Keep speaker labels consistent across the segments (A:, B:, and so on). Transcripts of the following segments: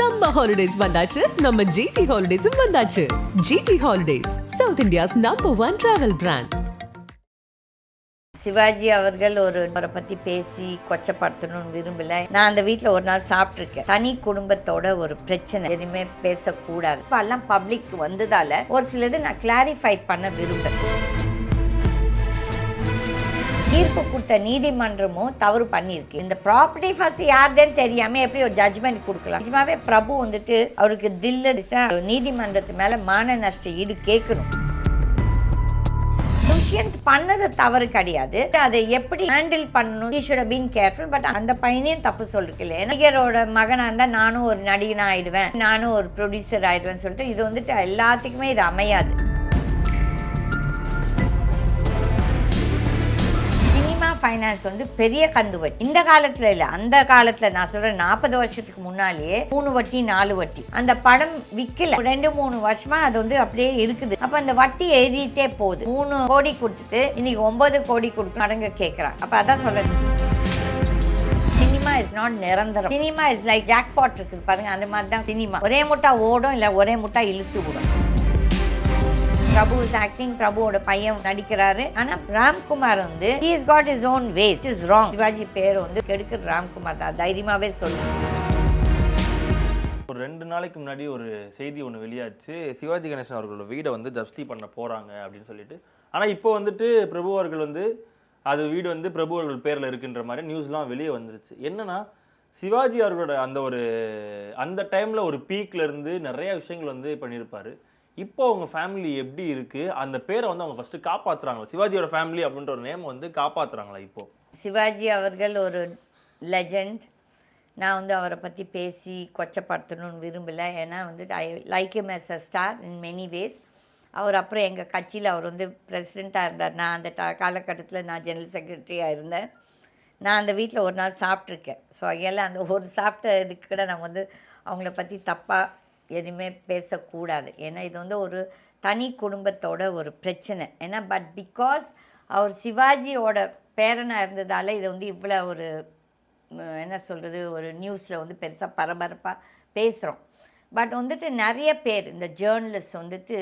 A: சம்ம ஹாலிடேஸ் வந்தாச்சு. நம்ம ஜிடி ஹாலிடேஸும் வந்தாச்சு. GT holidays south India's number one travel brand
B: Shivaji அவர்கள் ஒரு அவரை பத்தி பேசி கொச்சப்படுத்தணும்னு விரும்பல. நான் அந்த வீட்டில் ஒரு நாள் சாப்பிட்ருக்கேன் தனி குடும்பத்தோட ஒரு பிரச்சனை. எதுவுமே பேசக்கூடாது. இப்போ எல்லாம் பப்ளிக் வந்ததால ஒரு சிலது நான் கிளாரிஃபை பண்ண விரும்புகிறேன் தீர்ப்பு கொடுத்த நீதிமன்றமும் தவறு பண்ணியிருக்கு. இந்த ப்ராப்பர்ட்டி ஃபர்ஸ்ட் யாருதேன்னு தெரியாம எப்படி ஒரு ஜட்ஜ்மெண்ட் கொடுக்கலாம்? நிஜமாவே பிரபு வந்துட்டு அவருக்கு தில்லு நீதிமன்றத்து மேல மான நஷ்ட ஈடு கேட்கணும். துஷ்யந்த் பண்ணது தவறு கிடையாது. அதை எப்படி ஹேண்டில் பண்ணணும்? You should been careful but அந்த பையனையும் தப்பு சொல்லிருக்கல நடிகரோட மகனாக இருந்தால் நானும் ஒரு நடிகனாக ஆயிடுவேன் நானும் ஒரு ப்ரொடியூசர் ஆயிடுவேன் சொல்லிட்டு இது வந்துட்டு எல்லாத்துக்குமே இது அமையாது. ஃபைனான்ஸ் வந்து பெரிய கந்து வட்டி இந்த காலத்துல இல்ல அந்த காலத்துல நான் சொல்றேன் நாற்பது வருஷத்துக்கு முன்னாலேயே மூணு வட்டி நாலு வட்டி. அந்த படம் விக்கல. ரெண்டு மூணு வருஷமா அது வந்து அப்படியே இருக்குது. அப்ப அந்த வட்டி ஏறிட்டே போகுது. மூணு கோடி கொடுத்துட்டு இன்னைக்கு ஒன்பது கோடி கொடுக்க மடங்கு கேட்கறான் அப்ப அதான் சொல்றேன். சினிமா இஸ் நாட் நிரந்தரம். சினிமா இஸ் லைக் ஜாக்பாட் இருக்குது. பாருங்க அந்த மாதிரி தான் சினிமா. ஒரே முட்டா ஓடும் இல்ல ஒரே முட்டா இழுத்து விடும். பிரபு இஸ் ஆக்டிங் பிரபுவோட பையன் நடிக்கிறாரு. ஆனா ராம்குமார் வந்து he is got his own ways. Is wrong Shivaji பேர் வந்து கெடுக்கிற ராம்குமார் தான். தைரியமாவே சொல்லுவேன்
C: ஒரு ரெண்டு நாளைக்கு முன்னாடி ஒரு செய்தி ஒன்று வெளியாச்சு. சிவாஜி கணேசன் அவர்களோட வீடை வந்து ஜப்தி பண்ண போகிறாங்க அப்படின்னு சொல்லிட்டு. ஆனால் இப்போ வந்துட்டு பிரபு அவர்கள் வந்து அது வீடு வந்து பிரபு அவர்கள் பேரில் இருக்குன்ற மாதிரி நியூஸ்லாம் வெளியே வந்துருச்சு. என்னன்னா சிவாஜி அவர்களோட அந்த ஒரு அந்த டைமில் ஒரு பீக்கில் இருந்து நிறையா விஷயங்கள் வந்து பண்ணியிருப்பார் இப்போ அவங்க ஃபேமிலி எப்படி இருக்கு? அந்த பேரை வந்து அவங்க ஃபர்ஸ்ட் காப்பாத்துறாங்களா? சிவாஜியோட ஃபேமிலி அப்படின்ற ஒரு நேம் வந்து காப்பாத்துறாங்களா இப்போ?
B: சிவாஜி அவர்கள் ஒரு லெஜண்ட் நான் வந்து அவரை பற்றி பேசி கொச்சப்படுத்தணும்னு விரும்பலை. ஏன்னா வந்து I like him as a star in many ways அவர் அப்புறம் எங்கள் கட்சியில் அவர் வந்து பிரசிடெண்ட்டாக இருந்தார். நான் அந்த ட காலகட்டத்தில் நான் ஜெனரல் செக்ரட்டரியாக இருந்தேன். நான் அந்த வீட்டில் ஒரு நாள் சாப்பிட்ருக்கேன் ஸோ எல்லாம் அந்த ஒரு சாப்பிட்ட இதுக்கு கூட நான் வந்து அவங்கள பற்றி தப்பாக எதுவுமே பேசக்கூடாது. ஏன்னா இது வந்து ஒரு தனி குடும்பத்தோட ஒரு பிரச்சனை. ஏன்னா பட் பிகாஸ் அவர் சிவாஜியோட பேரனாக இருந்ததால் இது வந்து இவ்வளோ ஒரு என்ன சொல்கிறது ஒரு நியூஸில் வந்து பெருசாக பரபரப்பாக பேசுகிறோம் பட் வந்துட்டு நிறைய பேர் இந்த ஜேர்னலிஸ்ட் வந்துட்டு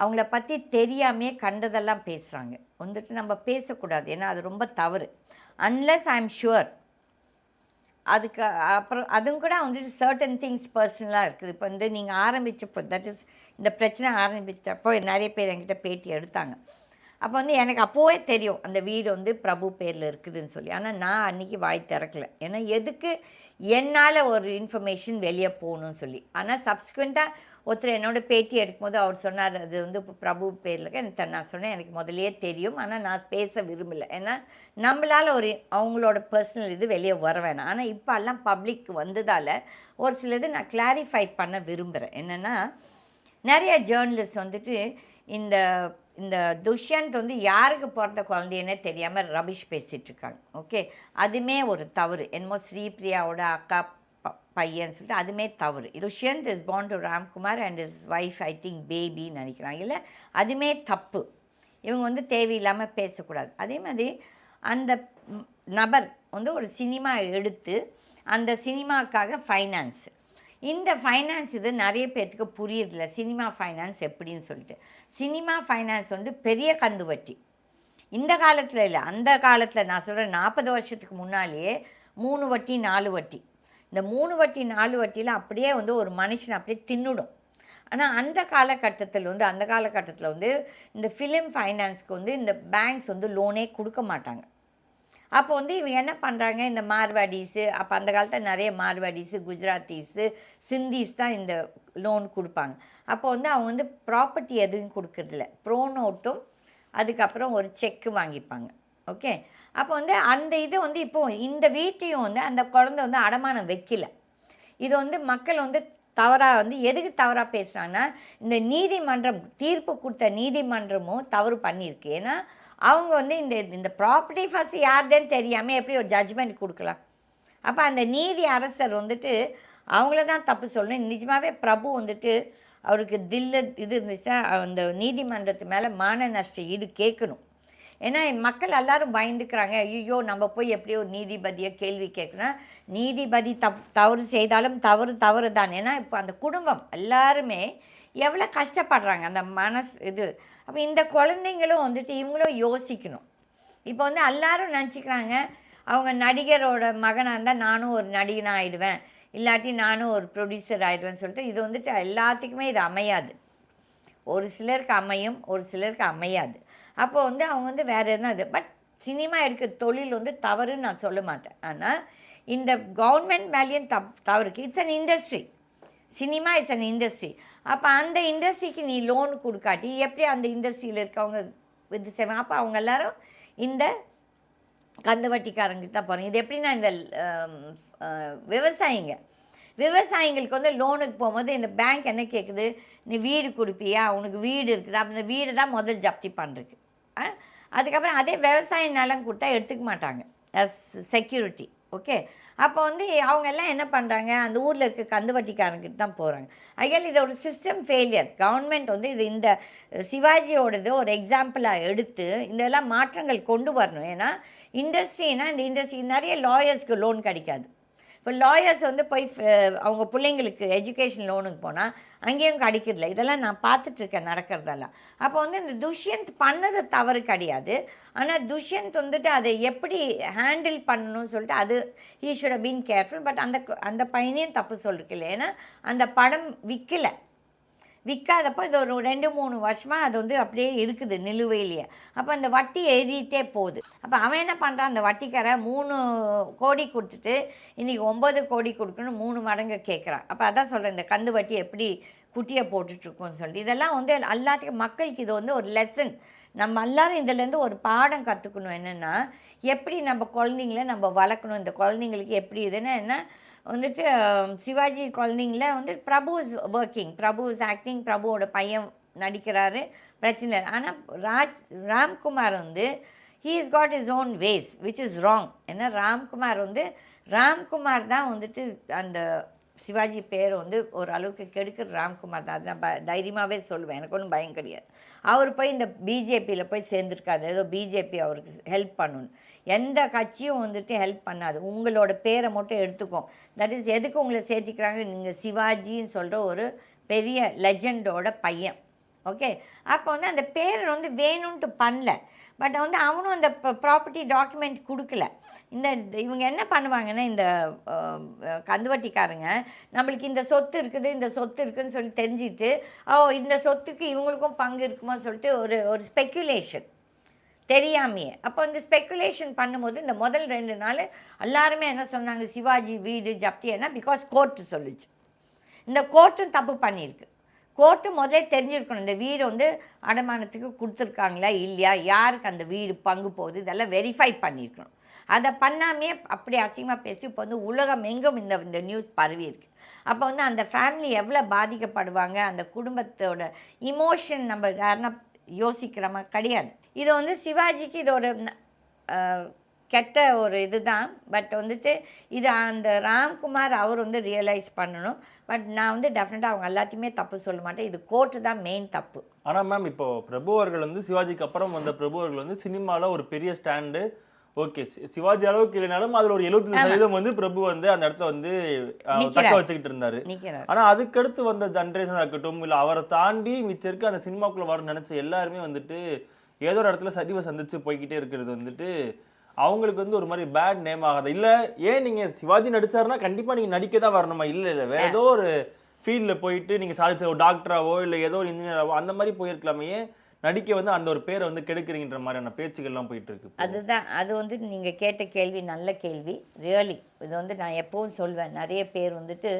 B: அவங்கள பற்றி தெரியாமையே கண்டதெல்லாம் பேசுகிறாங்க வந்துட்டு நம்ம பேசக்கூடாது. ஏன்னா அது ரொம்ப தவறு. அன்லெஸ் ஐ எம் ஷுவர் அதுக்கு அப்புறம் அதுவும் கூட வந்துட்டு சர்டன் திங்ஸ் பர்சனலாக இருக்குது. இப்போ வந்து நீங்கள் ஆரம்பிச்சப்போ தட் இஸ் இந்த பிரச்சனை ஆரம்பித்தப்போ நிறைய பேர் என்கிட்ட பேட்டி எடுத்தாங்க. அப்போ வந்து எனக்கு அப்போவே தெரியும் அந்த வீடு வந்து பிரபு பேரில் இருக்குதுன்னு சொல்லி. ஆனால் நான் அன்றைக்கி வாய் திறக்கல. ஏன்னா எதுக்கு என்னால் ஒரு இன்ஃபர்மேஷன் வெளியே போகணும்னு சொல்லி. ஆனால் சப்ஸ்குவெண்ட்டாக ஒருத்தர் என்னோட பேட்டி எடுக்கும்போது அவர் சொன்னார் அது வந்து இப்போ பிரபு பேரில் எனக்கு நான் சொன்னேன் எனக்கு முதலே தெரியும். ஆனால் நான் பேச விரும்பலை. ஏன்னா நம்மளால் ஒரு அவங்களோட பர்சனல் இது வெளியே வர வேணாம். ஆனால் இப்போ எல்லாம் பப்ளிக் வந்ததால் ஒரு சிலது நான் கிளாரிஃபை பண்ண விரும்புகிறேன் என்னென்னா நிறைய ஜேர்னலிஸ்ட் வந்துட்டு இந்த இந்த துஷ்யந்த் வந்து யாருக்கு பிறந்த குழந்தைன்னே தெரியாமல் ரபிஷ் பேசிகிட்டு இருக்காங்க. ஓகே அதுமே ஒரு தவறு. என்னமோ ஸ்ரீபிரியாவோட அக்கா ப- பையன் சொல்லிட்டு அதுமே தவறு. Dushyant is bound to Ramkumar and his wife I think பேபின்னு நினைக்கிறாங்க. இல்லை அதுமே தப்பு. இவங்க வந்து தேவையில்லாமல் பேசக்கூடாது. அதே மாதிரி அந்த நபர் வந்து ஒரு சினிமா எடுத்து அந்த சினிமாக்காக ஃபைனான்ஸ் இந்த ஃபைனான்ஸ் இது நிறைய பேர்த்துக்கு புரியுதில்ல சினிமா ஃபைனான்ஸ் எப்படின்னு சொல்லிட்டு. சினிமா ஃபைனான்ஸ் வந்து பெரிய கந்து வட்டி. இந்த காலத்தில் இல்லை அந்த காலத்தில் நான் சொல்கிறேன் நாற்பது வருஷத்துக்கு முன்னாலேயே மூணு வட்டி நாலு வட்டி. இந்த மூணு வட்டி நாலு வட்டியில் அப்படியே வந்து ஒரு மனுஷனை அப்படியே தின்னுடும். ஆனால் அந்த காலகட்டத்தில் வந்து அந்த காலகட்டத்தில் வந்து இந்த ஃபிலிம் ஃபைனான்ஸ்க்கு வந்து இந்த பேங்க்ஸ் வந்து லோனே கொடுக்க மாட்டாங்க. அப்போ வந்து இவங்க என்ன பண்ணுறாங்க இந்த மார்வாடிஸு அப்போ அந்த காலத்தில் நிறைய மார்வாடிஸு குஜராத்தீஸு சிந்திஸ் தான் இந்த லோன் கொடுப்பாங்க. அப்போ வந்து அவங்க வந்து ப்ராப்பர்ட்டி எதுவும் கொடுக்கறதில்ல. ப்ரோ நோட்டும் அதுக்கப்புறம் ஒரு செக்கு வாங்கிப்பாங்க. ஓகே அப்போ வந்து அந்த இது வந்து இப்போ இந்த வீட்டையும் வந்து அந்த குழந்தை வந்து அடமானம் வைக்கல. இது வந்து மக்கள் வந்து தவறாக வந்து எதுக்கு தவறாக பேசுகிறாங்கன்னா இந்த நீதிமன்றம் தீர்ப்பு கொடுத்த நீதிமன்றமும் தவறு பண்ணியிருக்கு. ஏன்னா அவங்க வந்து இந்த இந்த ப்ராப்பர்ட்டி ஃபஸ்ட்டு யாருதுன்னு தெரியாமல் எப்படி ஒரு ஜட்ஜ்மெண்ட் கொடுக்கலாம்? அப்போ அந்த நீதி அரசர் வந்துட்டு அவங்கள தான் தப்பு சொல்லணும். நிஜமாகவே பிரபு வந்துட்டு அவருக்கு தில்லு இது இருந்துச்சுன்னா அந்த நீதிமன்றத்து மேலே மான நஷ்ட ஈடு கேட்கணும். ஏன்னா மக்கள் எல்லாரும் பயந்துக்கிறாங்க. ஐயோ நம்ம போய் எப்படியோ ஒரு நீதிபதியை கேள்வி கேட்கணும் நீதிபதி தப் தவறு செய்தாலும் தவறு தவறு தான் ஏன்னா இப்போ அந்த குடும்பம் எல்லாருமே எவ்வளோ கஷ்டப்படுறாங்க அந்த மனசு இது. அப்போ இந்த குழந்தைங்களும் வந்துட்டு இவங்களும் யோசிக்கணும். இப்போ வந்து எல்லாரும் நினச்சிக்கிறாங்க அவங்க நடிகரோட மகனாக இருந்தால் நானும் ஒரு நடிகனாக ஆகிடுவேன் இல்லாட்டி நானும் ஒரு ப்ரொடியூசர் ஆகிடுவேன்னு சொல்லிட்டு இது வந்துட்டு எல்லாத்துக்குமே இது அமையாது. ஒரு சிலருக்கு அமையும் ஒரு சிலருக்கு அமையாது. அப்போ வந்து அவங்க வந்து வேறு எதுனா இது. பட் சினிமா எடுக்கிற தொழில் வந்து தவறுன்னு நான் சொல்ல மாட்டேன். ஆனால் இந்த கவர்மெண்ட் மேலேயும் தப் தவறுக்கு it's an industry cinema it's an industry அப்போ அந்த இண்டஸ்ட்ரிக்கு நீ லோன் கொடுக்காட்டி எப்படி அந்த இண்டஸ்ட்ரியில் இருக்கவங்க இது செய்வாங்க அப்போ அவங்க எல்லாரும் இந்த கந்துவட்டிக்காரங்களுக்கு தான் போகிறாங்க இது எப்படின்னா இந்த விவசாயிங்க. விவசாயிங்களுக்கு வந்து லோனுக்கு போகும்போது இந்த பேங்க் என்ன கேட்குது நீ வீடு கொடுப்பியா? உனக்கு வீடு இருக்குது. அப்போ இந்த வீடு தான் முதல் ஜப்தி பண்ணுறதுக்கு அதுக்கப்புறம் அதே விவசாய நிலம் கொடுத்தா எடுத்துக்க மாட்டாங்க. செக்யூரிட்டி ஓகே அப்போ வந்து அவங்க எல்லாம் என்ன பண்ணுறாங்க அந்த ஊரில் இருக்க கந்துவட்டிக்காரங்கிட்ட தான் போகிறாங்க ஐயா இது ஒரு சிஸ்டம் ஃபெயிலியர் கவர்மெண்ட் வந்து இது இந்த சிவாஜியோடது ஒரு எக்ஸாம்பிளாக எடுத்து இதெல்லாம் மாற்றங்கள் கொண்டு வரணும். ஏன்னா இண்டஸ்ட்ரினா இந்த இண்டஸ்ட்ரி நிறைய லாயர்ஸ்க்கு லோன் கிடைக்காது. இப்போ லாயர்ஸ் வந்து போய் அவங்க பிள்ளைங்களுக்கு எஜுகேஷன் லோனுக்கு போனால் அங்கேயும் கிடைக்கிறதில்ல இதெல்லாம் நான் பார்த்துட்ருக்கேன் நடக்கிறதெல்லாம். அப்போ வந்து இந்த துஷ்யந்த் பண்ணது தவறு கிடையாது. ஆனால் துஷ்யந்த் வந்துட்டு அதை எப்படி ஹேண்டில் பண்ணணும்னு சொல்லிட்டு அது he should been careful but அந்த அந்த பையனையும் தப்பு சொல்லிருக்கல. ஏன்னா அந்த படம் விற்கலை விற்காதப்போ இது ஒரு ரெண்டு மூணு வருஷமாக அது வந்து அப்படியே இருக்குது நிலுவையிலேயே. அப்போ அந்த வட்டி எழுதிட்டே போகுது. அப்போ அவன் என்ன பண்ணுறான் அந்த வட்டிக்காரன் மூணு கோடி கொடுத்துட்டு இன்றைக்கி ஒம்பது கோடி கொடுக்கணும் மூணு மடங்கு கேட்குறான் அப்போ அதான் சொல்கிறேன் இந்த கந்து வட்டி எப்படி குட்டியை போட்டுட்ருக்கோன்னு சொல்லிட்டு. இதெல்லாம் வந்து எல்லாத்துக்கும் மக்களுக்கு இது வந்து ஒரு லெசன் நம்ம எல்லாரும் இதுலேருந்து ஒரு பாடம் கற்றுக்கணும் என்னென்னா எப்படி நம்ம குழந்தைங்கள நம்ம வளர்க்கணும்? இந்த குழந்தைங்களுக்கு எப்படி இதுன்னா என்ன வந்துட்டு சிவாஜி குழந்தைங்கள வந்து Prabhu is working Prabhu is acting பிரபுவோட பையன் நடிக்கிறாரு. பிரச்சனை ஆனால் ராஜ் ராம்குமார் வந்து he is got his own ways which is wrong ஏன்னா ராம்குமார் வந்து ராம்குமார் தான் வந்துட்டு அந்த சிவாஜி பேர் வந்து ஓரளவுக்கு கெடுக்கிற ராம்குமார் தான். அது நான் ப தைரியமாகவே சொல்லுவேன். எனக்கு ஒன்றும் பயம் கிடையாது. அவர் போய் இந்த பிஜேபியில் போய் சேர்ந்துருக்காரு. ஏதோ பிஜேபி அவருக்கு ஹெல்ப் பண்ணணும் எந்த கட்சியும் வந்துட்டு ஹெல்ப் பண்ணாது. உங்களோட பேரை மட்டும் எடுத்துக்கும் தட் இஸ் எதுக்கு உங்களை சேர்த்திக்கிறாங்க? நீங்கள் சிவாஜின்னு சொல்கிற ஒரு பெரிய லெஜண்டோட பையன். ஓகே அப்போ வந்து அந்த பேர் வந்து வேணும்ன்ட்டு பண்ணல. பட் வந்து அவனும் அந்த ப்ராப்பர்ட்டி டாக்குமெண்ட் கொடுக்கல. இந்த இவங்க என்ன பண்ணுவாங்கன்னா இந்த கந்துவட்டிக்காரங்க நம்மளுக்கு இந்த சொத்து இருக்குது இந்த சொத்து இருக்குதுன்னு சொல்லி தெரிஞ்சிட்டு ஓ இந்த சொத்துக்கு இவங்களுக்கும் பங்கு இருக்குமா சொல்லிட்டு ஒரு ஒரு ஸ்பெக்குலேஷன் தெரியாமையே. அப்போ இந்த ஸ்பெக்குலேஷன் பண்ணும்போது இந்த முதல் ரெண்டு நாள் எல்லாருமே என்ன சொன்னாங்க? சிவாஜி வீடு ஜப்தி என்ன? பிகாஸ் கோர்ட்டு சொல்லுச்சு. இந்த கோர்ட்டும் தப்பு பண்ணியிருக்கு. கோர்ட்டு முதல்ல தெரிஞ்சிருக்கணும். இந்த வீடு வந்து அடமானத்துக்கு கொடுத்துருக்காங்களா இல்லையா? யாருக்கு அந்த வீடு பங்கு போகுது? இதெல்லாம் வெரிஃபை பண்ணியிருக்கணும். அதை பண்ணாமே அப்படி அசிங்கமாக பேசி இப்போ வந்து உலகம் எங்கும் இந்த இந்த நியூஸ் பரவி இருக்கு. அப்போ வந்து அந்த ஃபேமிலி எவ்வளோ பாதிக்கப்படுவாங்க? அந்த குடும்பத்தோட இமோஷன் நம்ம யாருன்னா யோசிக்கிறோமா கிடையாது. இது வந்து சிவாஜிக்கு இது ஒரு ந- அஹ், கெட்ட ஒரு இதுதான். பட் வந்துட்டு இது அந்த ராம்குமார் அவர் வந்து ரியலைஸ் பண்ணணும். பட் நான் வந்து டெஃபினட்டாக அவங்க எல்லாத்தையுமே தப்பு சொல்ல மாட்டேன். இது கோர்ட்டு தான் மெயின் தப்பு.
C: ஆனா மேம் இப்போ பிரபு அவர்கள் வந்து சிவாஜிக்கு அப்புறம் வந்த பிரபு அவர்கள் வந்து சினிமால ஒரு பெரிய ஸ்டாண்டு. ஓகே சிவாஜி அளவுக்கு இல்லைனாலும் அதுல ஒரு 75% சதவீதம் வந்து பிரபு வந்து அந்த இடத்த வந்து தக்க. வச்சுக்கிட்டு இருந்தாரு. ஆனா அதுக்கடுத்து வந்த ஜென்ரேஷனா இருக்கட்டும் இல்ல அவரை தாண்டி மிச்சம் இருக்க அந்த சினிமாக்குள்ள வர நினைச்ச எல்லாருமே வந்துட்டு ஏதோ ஒரு இடத்துல சரிவை சந்திச்சு போய்கிட்டே இருக்கிறது வந்துட்டு அவங்களுக்கு வந்து ஒரு மாதிரி பேட் நேம் ஆகாது. இல்லை ஏன் நீங்க சிவாஜி நடிச்சாருன்னா கண்டிப்பா நீங்க நடிக்க தான் வரணுமா? இல்லை இல்லை வேற ஏதோ ஒரு ஃபீல்டில் போயிட்டு நீங்க சாதிச்ச ஒரு டாக்டராவோ இல்லை ஏதோ ஒரு இன்ஜினியராவோ அந்த மாதிரி போயிருக்கலாமே. ஏன் நடிக்க வந்து அந்த ஒரு பேரை வந்து கெடுக்குறீங்கன்ற மாதிரியான பேச்சுகள்லாம் போயிட்டு இருக்கு
B: அதுதான். அது வந்து நீங்கள் கேட்ட கேள்வி நல்ல கேள்வி. ரியலி இது வந்து நான் எப்பவும் சொல்வேன். நிறைய பேர் வந்துட்டு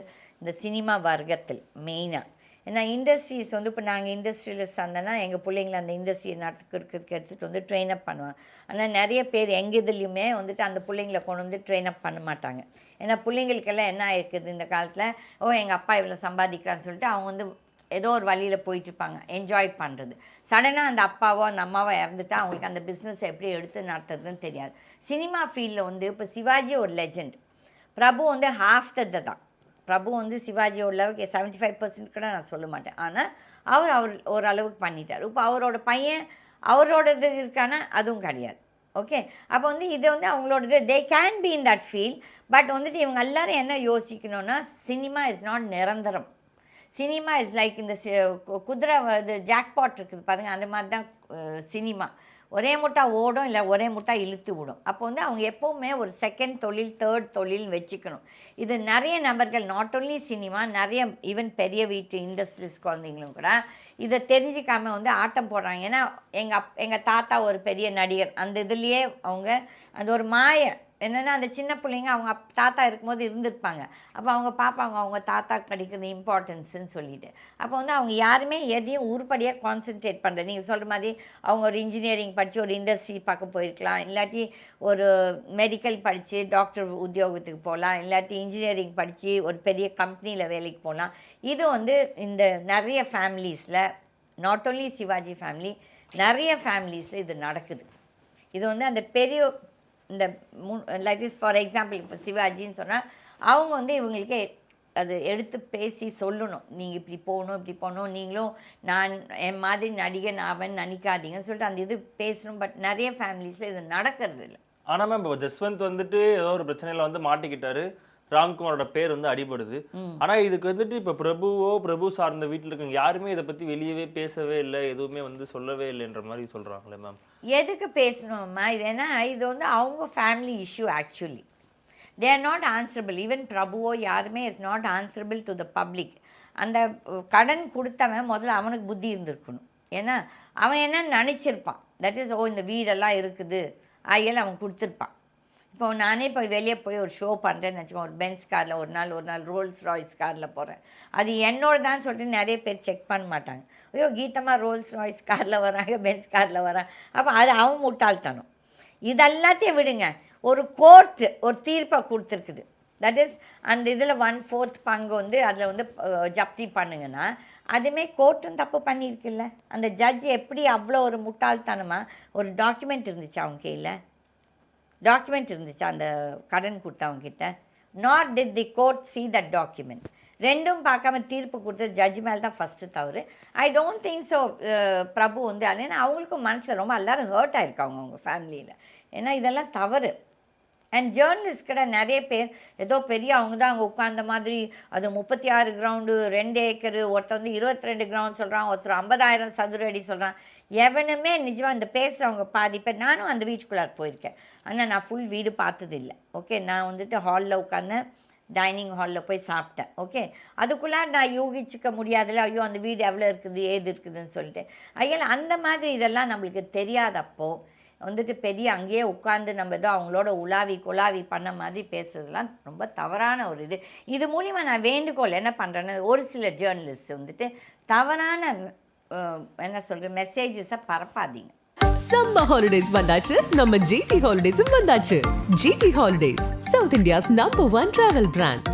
B: இந்த சினிமா வர்க்கத்தில் மெயினாக ஏன்னா இண்டஸ்ட்ரீஸ் வந்து இப்போ நாங்கள் இண்டஸ்ட்ரியில் சந்தனா எங்கள் பிள்ளைங்கள அந்த இண்டஸ்ட்ரியை நடத்துக்கிறதுக்கு எடுத்துகிட்டு வந்து ட்ரெயின் அப் பண்ணுவாங்க. ஆனால் நிறைய பேர் எங்கள் இதுலேயுமே வந்துட்டு அந்த பிள்ளைங்கள கொண்டு வந்து ட்ரெயின் அப் பண்ண மாட்டாங்க. ஏன்னா பிள்ளைங்களுக்கெல்லாம் என்ன ஆயிருக்குது இந்த காலத்தில்? ஓ எங்கள் அப்பா இவ்வளோ சம்பாதிக்கிறான்னு சொல்லிட்டு அவங்க வந்து ஏதோ ஒரு வழியில் போயிட்டுருப்பாங்க என்ஜாய் பண்ணுறது சடனாக அந்த அப்பாவோ அந்த அம்மாவோ இறந்துட்டா அவங்களுக்கு அந்த பிஸ்னஸ் எப்படி எடுத்து நடத்துறதுன்னு தெரியாது. சினிமா ஃபீல்டில் வந்து இப்போ சிவாஜி ஒரு லெஜெண்ட் பிரபு வந்து ஹாஃப் த தான். பிரபு வந்து சிவாஜியோட லெவலுக்கு செவன்ட்டி ஃபைவ் பர்சன்ட் கூட நான் சொல்ல மாட்டேன். ஆனால் அவர் அவர் ஓரளவுக்கு பண்ணிட்டார். இப்போ அவரோட பையன் அவரோட இது இருக்கானா அதுவும் கிடையாது. ஓகே அப்போ வந்து இது வந்து அவங்களோடது. They can be in that feel but வந்துட்டு இவங்க எல்லாரும் என்ன யோசிக்கணும்னா சினிமா இஸ் நாட் நிரந்தரம். சினிமா இஸ் லைக் இந்த குதிரை இது ஜாக்பாட் இருக்குது பாருங்கள் அந்த மாதிரி தான் சினிமா. ஒரே முட்டா ஓடும் இல்லை ஒரே முட்டா இழுத்து விடும். அப்போ வந்து அவங்க எப்போவுமே ஒரு செகண்ட் தொழில் தேர்ட் தொழில் வச்சுக்கணும். இது நிறைய நபர்கள் நாட் ஓன்லி சினிமா நிறைய ஈவன் பெரிய வீட்டு இண்டஸ்ட்ரீஸ் குழந்தைங்களும் கூட இதை தெரிஞ்சுக்காம வந்து ஆட்டம் போடுறாங்க. ஏன்னா எங்கள் அப் எங்கள் தாத்தா ஒரு பெரிய நடிகர். அந்த இதுலேயே அவங்க அந்த ஒரு மாய என்னென்னா அந்த சின்ன பிள்ளைங்க அவங்க தாத்தா இருக்கும்போது இருந்திருப்பாங்க. அப்போ அவங்க பார்ப்பாங்க அவங்க தாத்தா கிடைக்கிறது இம்பார்ட்டன்ஸுன்னு சொல்லிட்டு. அப்போ வந்து அவங்க யாருமே எதையும் உருப்படியாக கான்சென்ட்ரேட் பண்ணுறது நீங்கள் சொல்கிற மாதிரி அவங்க ஒரு இன்ஜினியரிங் படித்து ஒரு இண்டஸ்ட்ரி பார்க்க போயிருக்கலாம். இல்லாட்டி ஒரு மெடிக்கல் படித்து டாக்டர் உத்தியோகத்துக்கு போகலாம். இல்லாட்டி இன்ஜினியரிங் படித்து ஒரு பெரிய கம்பெனியில் வேலைக்கு போகலாம். இது வந்து இந்த நிறைய ஃபேமிலிஸில் நாட் ஓன்லி சிவாஜி ஃபேமிலி நிறைய ஃபேமிலிஸில் இது நடக்குது. இது வந்து அந்த பெரிய இந்த லைக் இஸ் ஃபார் எக்ஸாம்பிள் இப்போ சிவாஜின்னு சொன்னால் அவங்க வந்து இவங்களுக்கே அது எடுத்து பேசி சொல்லணும். நீங்கள் இப்படி போகணும் இப்படி போகணும் நீங்களும் நான் என் மாதிரி நடிகன் அவன் நினைக்காதீங்கன்னு சொல்லிட்டு அந்த இது பேசணும். பட் நிறைய ஃபேமிலிஸில் இது நடக்கிறது இல்லை
C: ஆனால் மேம் இப்போ ஜஸ்வந்த் வந்துட்டு ஏதோ ஒரு பிரச்சனையில் வந்து மாட்டிக்கிட்டாரு. ராம்குமாரோட பேர் வந்து அடிபடுது. ஆனா இதுக்கு வந்துட்டு இப்ப பிரபுவோ பிரபு சார்ந்த வீட்டுல இருக்கவங்க யாருமே இதை பத்தி வெளியவே பேசவே இல்லை எதுவுமே வந்து சொல்லவே இல்லைன்ற மாதிரி சொல்றாங்களே மேம்.
B: எதுக்கு பேசணும்மா இது ஏன்னா இது வந்து அவங்க family issue actually they are not answerable even பிரபுவோ யாருமே is not answerable to the public அந்த கடன் கொடுத்தவன் முதல்ல அவனுக்கு புத்தி இருந்திருக்கணும். ஏன்னா அவன் என்ன நினச்சிருப்பான்? தட் இஸ் ஓ இந்த வீடெல்லாம் இருக்குது. ஆகியெல்லாம் அவன் கொடுத்துருப்பான். இப்போ நானே இப்போ வெளியே போய் ஒரு ஷோ பண்ணுறேன்னு வச்சுக்கோங்க ஒரு பென்ஸ் காரில் ஒரு நாள் ஒரு நாள் ரோல்ஸ் ராய்ஸ் காரில் போகிறேன் அது என்னோட தான் சொல்லிட்டு நிறைய பேர் செக் பண்ண மாட்டாங்க. ஐயோ கீதமாக ரோல்ஸ் ராய்ஸ் காரில் வராங்க பென்ஸ் காரில் வராங்க. அப்போ அது அவன் முட்டாள்தனம். இதெல்லாத்தையும் விடுங்க. ஒரு கோர்ட் ஒரு தீர்ப்பை கொடுத்துருக்குது. தட் இஸ் அந்த இதில் ஒன் ஃபோர்த் பங்கு வந்து அதில் வந்து ஜப்தி பண்ணுங்கன்னா அதுவுமே கோர்ட்டும் தப்பு பண்ணியிருக்குல்ல. அந்த ஜட்ஜ் எப்படி அவ்வளோ ஒரு முட்டாள்தனமாக ஒரு டாக்குமெண்ட் இருந்துச்சு அவங்க கையில்? டாக்குமெண்ட் இருந்துச்சு அந்த கடன் கொடுத்தவங்கிட்ட not did the court see that document ரெண்டும் பார்க்காம தீர்ப்பு கொடுத்த ஜட்ஜ் மேலே தான் ஃபஸ்ட்டு தவறு. I don't think so Prabhu வந்து அது ஏன்னா அவங்களுக்கும் மனசில் ரொம்ப எல்லாரும் ஹர்ட் ஆயிருக்காங்க அவங்க ஃபேமிலியில் ஏன்னா இதெல்லாம் தவறு. அண்ட் ஜேர்னலிஸ்ட் கிட்ட நிறைய பேர் ஏதோ பெரிய அவங்க தான் அங்கே உட்காந்த மாதிரி அது முப்பத்தி ஆறு கிரவுண்டு ரெண்டு ஏக்கரு ஒருத்தர் வந்து இருபத்தி ரெண்டு கிரவுண்ட் சொல்கிறான் ஒருத்தர் ஐம்பதாயிரம் சதுர அடி சொல்கிறான் எவனுமே நிஜமாக இந்த பேசுகிறவங்க பாதி பேர் நானும் அந்த வீட்டுக்குள்ளார போயிருக்கேன். ஆனால் நான் ஃபுல் வீடு பார்த்தது இல்லை ஓகே நான் வந்துட்டு ஹாலில் உட்காந்து டைனிங் ஹாலில் போய் சாப்பிட்டேன். ஓகே அதுக்குள்ளே நான் யூகிச்சிக்க முடியாதுல்ல ஐயோ அந்த வீடு எவ்வளோ இருக்குது ஏது இருக்குதுன்னு சொல்லிட்டு. ஐயா அந்த மாதிரி இதெல்லாம் நம்மளுக்கு தெரியாதப்போ வந்துட்டு பெரிய அங்கேயே உட்காந்து நம்ம ஏதோ அவங்களோட உலாவி குலாவி பண்ண மாதிரி பேசுறதுலாம் ரொம்ப தவறான ஒரு இது. இது மூலிமா நான் வேண்டுகோள் என்ன பண்ணுறேன்னு ஒரு சில ஜேர்னலிஸ்ட் வந்துட்டு தவறான என்ன சொல்கிற மெசேஜஸை பரப்பாதீங்க.
A: சம்மர் ஹாலிடேஸ் வந்தாச்சு. நம்ம ஜிடி ஹாலிடேஸும் வந்தாச்சு. GT holidays south India's number one travel brand